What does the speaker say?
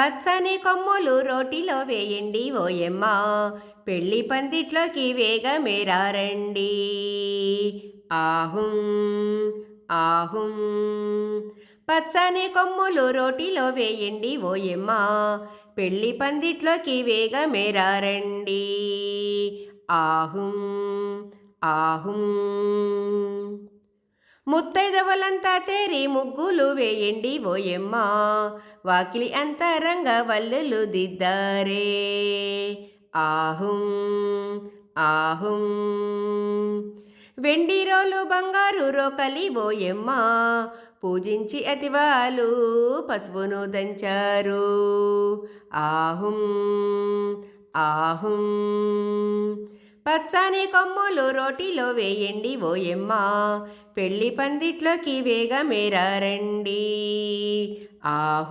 పచ్చని కొమ్ములు రోటిలో వేయండి ఓయమ్మ. పెళ్ళి పందిట్లోకి వేగమేరారండి ఆహుం ఆహుం. పచ్చని కొమ్ములు రోటిలో వేయండి ఓయమ్మ. పెళ్ళి పందిట్లోకి వేగమేరారండి ఆహుం ఆహుం. ముత్తైదవలంతా చేరి ముగ్గులు వేయండి ఓయమ్మ. వాకిలి అంతరంగ వల్లులు దిద్దారే. ఆహుం ఆహుం. వెండి రోలు బంగారు రోకలి ఓయమ్మ. పూజించి అతివాలు పసుపును దంచారు. ఆహుం ఆహుం. పచ్చని కొమ్ములు రోటిలో వేయండి ఓయమ్మ పెళ్ళి పందిట్లోకి వేగమేరండి ఆహు.